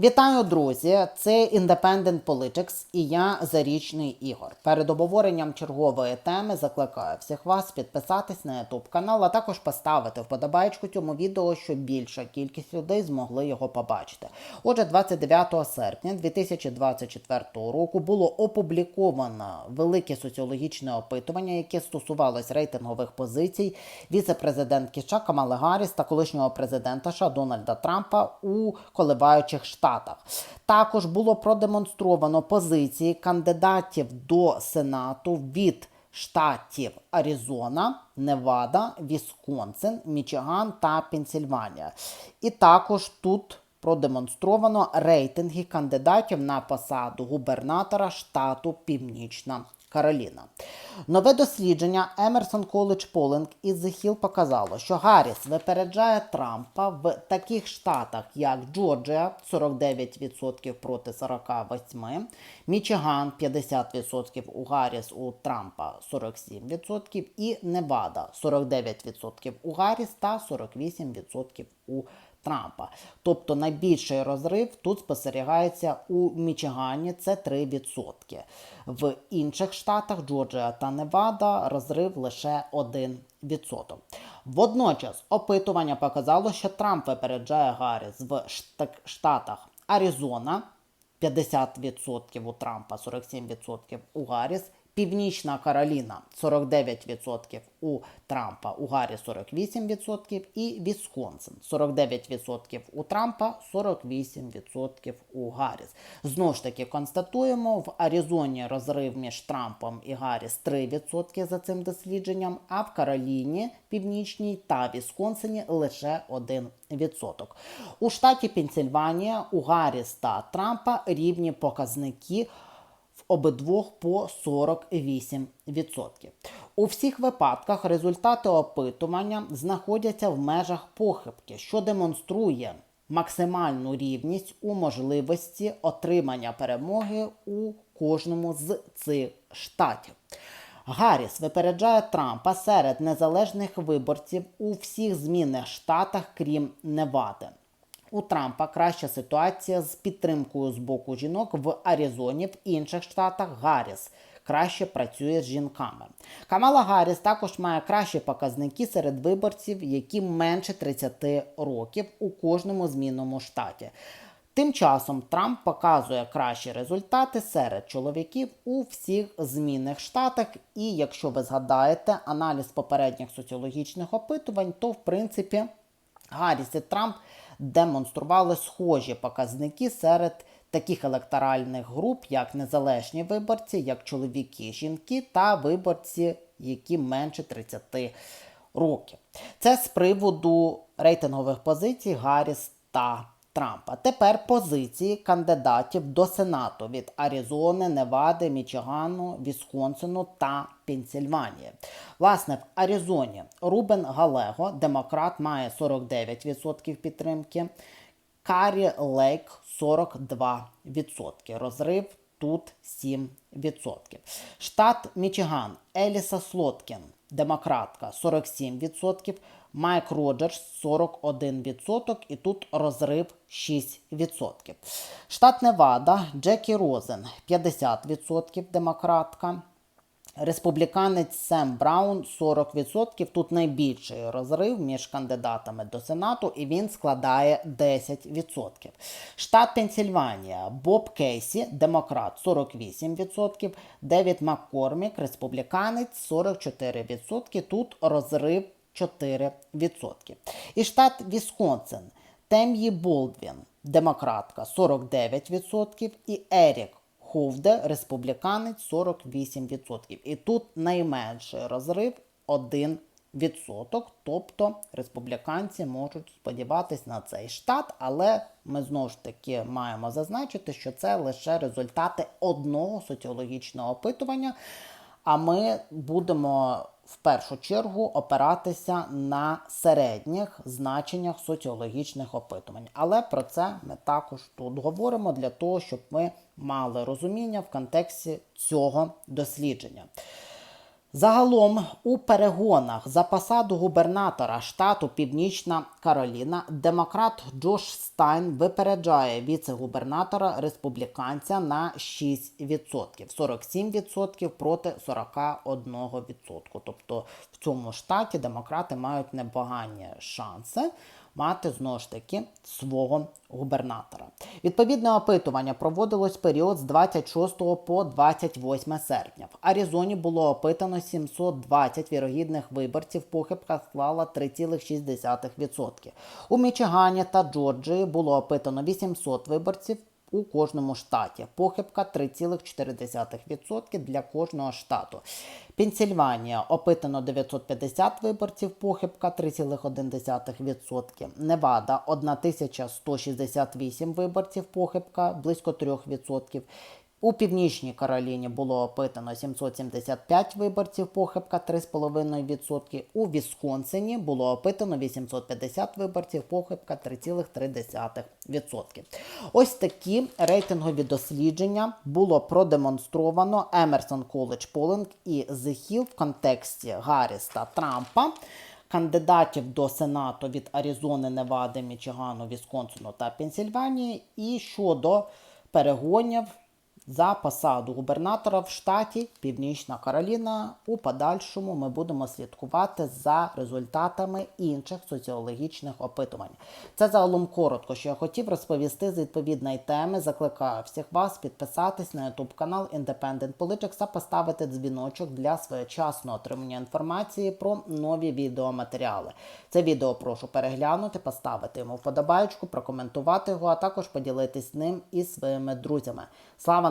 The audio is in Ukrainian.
Вітаю, друзі! Це Independent Politics і я Зарічний Ігор. Перед обговоренням чергової теми закликаю всіх вас підписатись на YouTube канал, а також поставити вподобайку цьому відео, щоб більша кількість людей змогли його побачити. Отже, 29 серпня 2024 року було опубліковано велике соціологічне опитування, яке стосувалось рейтингових позицій віце-президентки Камали Гарріс та колишнього президента США Дональда Трампа у коливаючих штатах. Також було продемонстровано позиції кандидатів до Сенату від штатів Аризона, Невада, Вісконсин, Мічиган та Пенсільванія. І також тут продемонстровано рейтинги кандидатів на посаду губернатора штату Північна Кароліна. Нове дослідження Emerson College Polling із Hill показало, що Гарріс випереджає Трампа в таких штатах, як Джорджія 49% проти 48%, Мічиган 50% у Гарріс, у Трампа 47% і Невада 49% у Гарріс та 48% у Трампа. Тобто найбільший розрив тут спостерігається у Мічигані, це 3%. В інших штатах Джорджія та Невада розрив лише 1%. Водночас опитування показало, що Трамп випереджає Гарріс в штатах Аризона 50% у Трампа, 47% у Гарріс. Північна Кароліна 49% у Трампа, у Гаррі 48% і Вісконсин 49% у Трампа, 48% у Гарріс. Знову ж таки констатуємо, в Аризоні розрив між Трампом і Гарріс 3% за цим дослідженням, а в Кароліні Північній та Вісконсині лише 1%. У штаті Пенсільванія у Гарріс та Трампа рівні показники обидвох по 48%. У всіх випадках результати опитування знаходяться в межах похибки, що демонструє максимальну рівність у можливості отримання перемоги у кожному з цих штатів. Гарріс випереджає Трампа серед незалежних виборців у всіх змінних штатах, крім Невади. У Трампа краща ситуація з підтримкою з боку жінок в Аризоні, в інших штатах Гарріс краще працює з жінками. Камала Гарріс також має кращі показники серед виборців, які менше 30 років у кожному змінному штаті. Тим часом Трамп показує кращі результати серед чоловіків у всіх змінних штатах. І якщо ви згадаєте аналіз попередніх соціологічних опитувань, то в принципі Гарріс і Трамп демонстрували схожі показники серед таких електоральних груп, як незалежні виборці, як чоловіки, жінки та виборці, які менше 30 років. Це з приводу рейтингових позицій Гарріс та Трампа. Тепер позиції кандидатів до Сенату від Аризони, Невади, Мічигану, Вісконсину та Пенсільванії. Власне, в Аризоні Рубен Галего, демократ, має 49% підтримки. Карі Лейк 42%. Розрив тут 7%. Штат Мічиган Еліса Слоткін, демократка 47%. Майк Роджерс 41%, і тут розрив 6%. Штат Невада Джекі Розен 50% демократка. Республіканець Сем Браун 40%. Тут найбільший розрив між кандидатами до Сенату, і він складає 10%. Штат Пенсільванія Боб Кейсі, демократ 48%, Девід Маккормік, республіканець 44%. Тут розрив 4%. І штат Вісконсин Тем'ї Болдвін, демократка 49%, і Ерік Ховде, республіканець 48%. І тут найменший розрив 1%. Тобто республіканці можуть сподіватися на цей штат, але ми знову ж таки маємо зазначити, що це лише результати одного соціологічного опитування. А ми будемо в першу чергу опиратися на середніх значеннях соціологічних опитувань. Але про це ми також тут говоримо для того, щоб ми мали розуміння в контексті цього дослідження. Загалом у перегонах за посаду губернатора штату Північна Кароліна демократ Джош Стайн випереджає віце-губернатора республіканця на 6%, 47% проти 41%. Тобто в цьому штаті демократи мають непогані шанси мати знову ж таки свого губернатора. Відповідне опитування проводилось в період з 26 по 28 серпня. В Аризоні було опитано 720 вірогідних виборців. Похибка склала 3,6%. У Мічигані та Джорджії було опитано 800 виборців у кожному штаті. Похибка 3,4% для кожного штату. Пенсільванія опитано 950 виборців, похибка 3,1%. Невада 1168 виборців, похибка близько 3%. У Північній Кароліні було опитано 775 виборців, похибка 3,5%. У Вісконсині було опитано 850 виборців, похибка 3,3%. Ось такі рейтингові дослідження було продемонстровано Emerson College Polling і Hill в контексті Гарріс та Трампа. Кандидатів до Сенату від Аризони, Невади, Мічигану, Вісконсину та Пенсільванії, і щодо перегонів за посаду губернатора в штаті Північна Кароліна. У подальшому ми будемо слідкувати за результатами інших соціологічних опитувань. Це загалом коротко, що я хотів розповісти з відповідної теми. Закликаю всіх вас підписатись на YouTube канал Independent Politics та поставити дзвіночок для своєчасного отримання інформації про нові відеоматеріали. Це відео прошу переглянути, поставити йому вподобайку, прокоментувати його, а також поділитись ним із своїми друзями. Слава